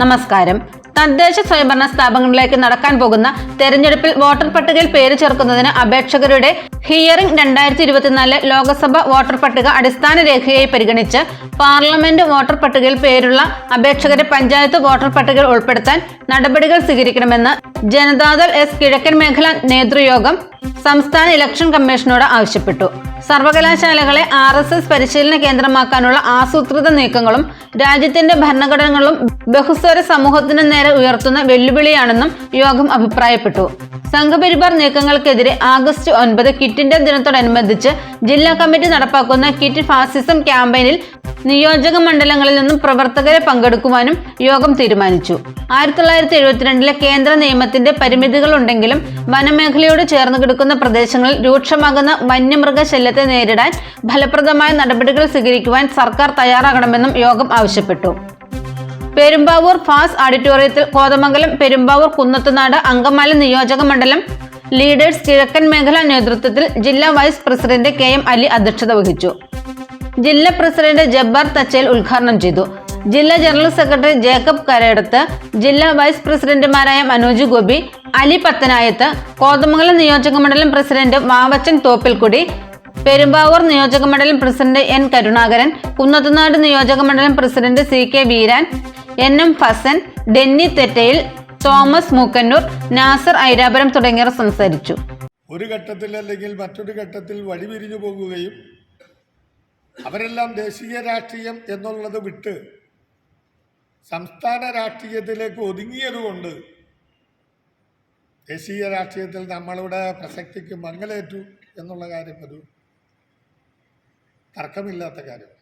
നമസ്കാരം. തദ്ദേശ സ്വയംഭരണ സ്ഥാപനങ്ങളിലേക്ക് നടക്കാൻ പോകുന്ന തെരഞ്ഞെടുപ്പിൽ വോട്ടർ പട്ടികയിൽ പേര് ചേർക്കുന്നതിന് അപേക്ഷകരുടെ ഹിയറിംഗ് രണ്ടായിരത്തി ഇരുപത്തിനാല് ലോക്സഭ വോട്ടർ പട്ടിക അടിസ്ഥാന രേഖയായി പരിഗണിച്ച് പാർലമെന്റ് വോട്ടർ പട്ടികയിൽ പേരുള്ള അപേക്ഷകരെ പഞ്ചായത്ത് വോട്ടർ പട്ടികയിൽ ഉൾപ്പെടുത്താൻ നടപടികൾ സ്വീകരിക്കണമെന്ന് ജനതാദൾ എസ് കിഴക്കൻ മേഖല നേതൃയോഗം സംസ്ഥാന ഇലക്ഷൻ കമ്മീഷനോട് ആവശ്യപ്പെട്ടു. സർവകലാശാലകളെ ആർ എസ് എസ് പരിശീലന കേന്ദ്രമാക്കാനുള്ള ആസൂത്രിത നീക്കങ്ങളും രാജ്യത്തിന്റെ ഭരണഘടനകളും ബഹുസ്വര സമൂഹത്തിന് നേരെ ഉയർത്തുന്ന വെല്ലുവിളിയാണെന്നും യോഗം അഭിപ്രായപ്പെട്ടു. സംഘപരിവാർ നീക്കങ്ങൾക്കെതിരെ ആഗസ്റ്റ് ഒൻപത് കിറ്റിന്റെ ദിനത്തോടനുബന്ധിച്ച് ജില്ലാ കമ്മിറ്റി നടപ്പാക്കുന്ന കിറ്റ് ഫാസിസം ക്യാമ്പയിനിൽ നിയോജക മണ്ഡലങ്ങളിൽ നിന്നും പ്രവർത്തകരെ പങ്കെടുക്കുവാനും യോഗം തീരുമാനിച്ചു. ആയിരത്തി തൊള്ളായിരത്തി എഴുപത്തിരണ്ടിലെ കേന്ദ്ര നിയമത്തിന്റെ പരിമിതികളുണ്ടെങ്കിലും വനമേഖലയോട് ചേർന്ന് കിടക്കുന്ന പ്രദേശങ്ങളിൽ രൂക്ഷമാകുന്ന വന്യമൃഗ ശല്യത്തെ നേരിടാൻ ഫലപ്രദമായ നടപടികൾ സ്വീകരിക്കുവാൻ സർക്കാർ തയ്യാറാകണമെന്നും യോഗം ആവശ്യപ്പെട്ടു. പെരുമ്പാവൂർ ഫാസ് ഓഡിറ്റോറിയത്തിൽ കോതമംഗലം പെരുമ്പാവൂർ കുന്നത്തുനാട് അങ്കമാലി നിയോജക മണ്ഡലം ലീഡേഴ്സ് കിഴക്കൻ മേഖലാ നേതൃത്വത്തിൽ ജില്ലാ vice president K M Ali അധ്യക്ഷത വഹിച്ചു. ജില്ലാ പ്രസിഡന്റ് ജബ്ബാർ തച്ചേൽ ഉദ്ഘാടനം ചെയ്തു. ജില്ലാ ജനറൽ സെക്രട്ടറി ജേക്കബ് കരയടത്ത് ജില്ലാ വൈസ് പ്രസിഡന്റുമാരായ മനോജ് ഗോപി അലി പത്തനായത്ത് കോതമംഗലം നിയോജക മണ്ഡലം പ്രസിഡന്റ് വാവച്ചൻ തോപ്പിൽക്കുടി പെരുമ്പാവൂർ നിയോജക മണ്ഡലം പ്രസിഡന്റ് എൻ കരുണാകരൻ കുന്നത്തുനാട് നിയോജക മണ്ഡലം president C K Veeran N M Fasan Denny Thettayil Thomas Mookkannoor Nasar Airapuram തുടങ്ങിയവർ സംസാരിച്ചു. ഒരു ഘട്ടത്തിൽ അല്ലെങ്കിൽ മറ്റൊരു ഘട്ടത്തിൽ വഴിപിരിഞ്ഞു പോകുകയും അവരെല്ലാം ദേശീയ രാഷ്ട്രീയം എന്നുള്ളത് വിട്ട് സംസ്ഥാന രാഷ്ട്രീയത്തിലേക്ക് ഒതുങ്ങിയതുകൊണ്ട് ദേശീയ രാഷ്ട്രീയത്തിൽ നമ്മളുടെ പ്രസക്തിക്ക് മങ്ങലേറ്റു എന്നുള്ള കാര്യം ഒരു തർക്കമില്ലാത്ത കാര്യം.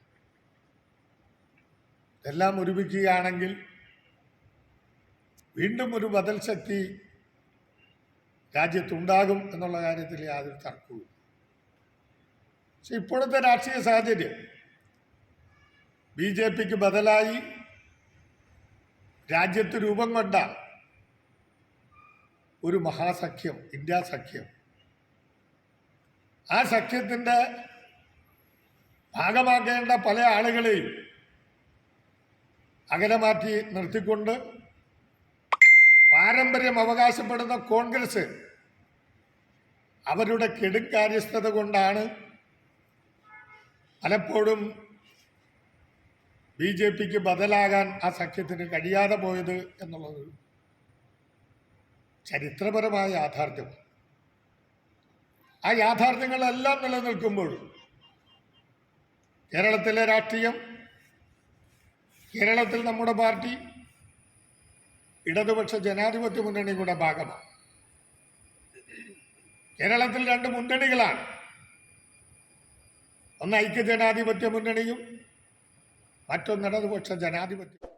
എല്ലാം ഒരുമിക്കുകയാണെങ്കിൽ വീണ്ടും ഒരു ബദൽ ശക്തി രാജ്യത്തുണ്ടാകും എന്നുള്ള കാര്യത്തിൽ യാതൊരു തർക്കവും പക്ഷെ ഇപ്പോഴത്തെ രാഷ്ട്രീയ സാഹചര്യം ബി ജെ പിക്ക് ബദലായി രാജ്യത്ത് രൂപം കൊണ്ട ഒരു മഹാസഖ്യം ഇന്ത്യ സഖ്യം. ആ സഖ്യത്തിന്റെ ഭാഗമാക്കേണ്ട പല ആളുകളെയും അകലെ മാറ്റി നിർത്തിക്കൊണ്ട് പാരമ്പര്യം അവകാശപ്പെടുന്ന കോൺഗ്രസ് അവരുടെ കെടുക്കാര്യസ്ഥത കൊണ്ടാണ് പലപ്പോഴും ബി ജെ പിക്ക് ബദലാകാൻ ആ സഖ്യത്തിന് കഴിയാതെ പോയത് എന്നുള്ളത് ചരിത്രപരമായ യാഥാർത്ഥ്യം. ആ യാഥാർത്ഥ്യങ്ങളെല്ലാം നിലനിൽക്കുമ്പോൾ കേരളത്തിലെ രാഷ്ട്രീയം കേരളത്തിൽ നമ്മുടെ പാർട്ടി ഇടതുപക്ഷ ജനാധിപത്യ മുന്നണിയുടെ ഭാഗമാണ്. കേരളത്തിൽ രണ്ട് മുന്നണികളാണ്. ഒന്ന് ഐക്യ ജനാധിപത്യ മുന്നണിയും മറ്റൊന്ന് ഇടതുപക്ഷ ജനാധിപത്യം